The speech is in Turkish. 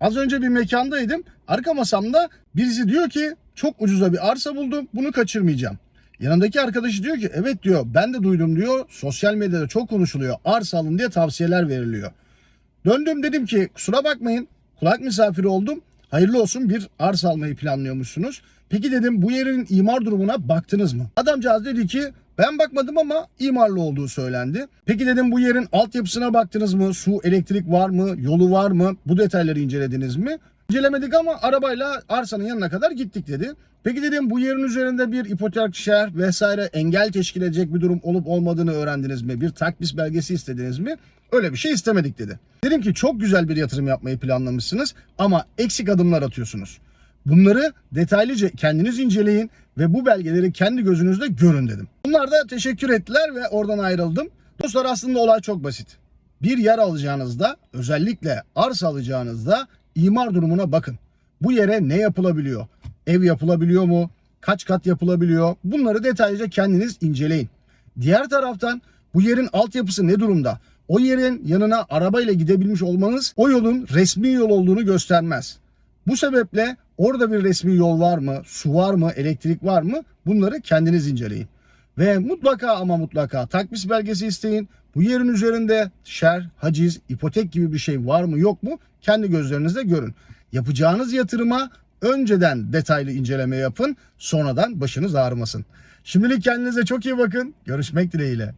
Az önce bir mekandaydım. Arka masamda birisi diyor ki çok ucuza bir arsa buldum. Bunu kaçırmayacağım. Yanındaki arkadaşı diyor ki evet diyor ben de duydum diyor. Sosyal medyada çok konuşuluyor. Arsa alın diye tavsiyeler veriliyor. Döndüm dedim ki kusura bakmayın kulak misafiri oldum. Hayırlı olsun bir arsa almayı planlıyormuşsunuz. Peki dedim bu yerin imar durumuna baktınız mı? Adamcağız dedi ki ben bakmadım ama imarlı olduğu söylendi. Peki dedim bu yerin altyapısına baktınız mı? Su, elektrik var mı? Yolu var mı? Bu detayları incelediniz mi? İncelemedik ama arabayla arsanın yanına kadar gittik dedi. Peki dedim bu yerin üzerinde bir ipotek şer vesaire engel teşkil edecek bir durum olup olmadığını öğrendiniz mi? Bir takdis belgesi istediniz mi? Öyle bir şey istemedik dedi. Dedim ki çok güzel bir yatırım yapmayı planlamışsınız ama eksik adımlar atıyorsunuz. Bunları detaylıca kendiniz inceleyin ve bu belgeleri kendi gözünüzle görün dedim. Bunlar da teşekkür ettiler ve oradan ayrıldım. Dostlar aslında olay çok basit. Bir yer alacağınızda özellikle arsa alacağınızda imar durumuna bakın. Bu yere ne yapılabiliyor? Ev yapılabiliyor mu? Kaç kat yapılabiliyor? Bunları detaylıca kendiniz inceleyin. Diğer taraftan bu yerin altyapısı ne durumda? O yerin yanına arabayla gidebilmiş olmanız o yolun resmi yol olduğunu göstermez. Bu sebeple orada bir resmi yol var mı, su var mı, elektrik var mı bunları kendiniz inceleyin. Ve mutlaka ama mutlaka takvis belgesi isteyin. Bu yerin üzerinde şer, haciz, ipotek gibi bir şey var mı yok mu kendi gözlerinizle görün. Yapacağınız yatırıma önceden detaylı inceleme yapın sonradan başınız ağrımasın. Şimdilik kendinize çok iyi bakın. Görüşmek dileğiyle.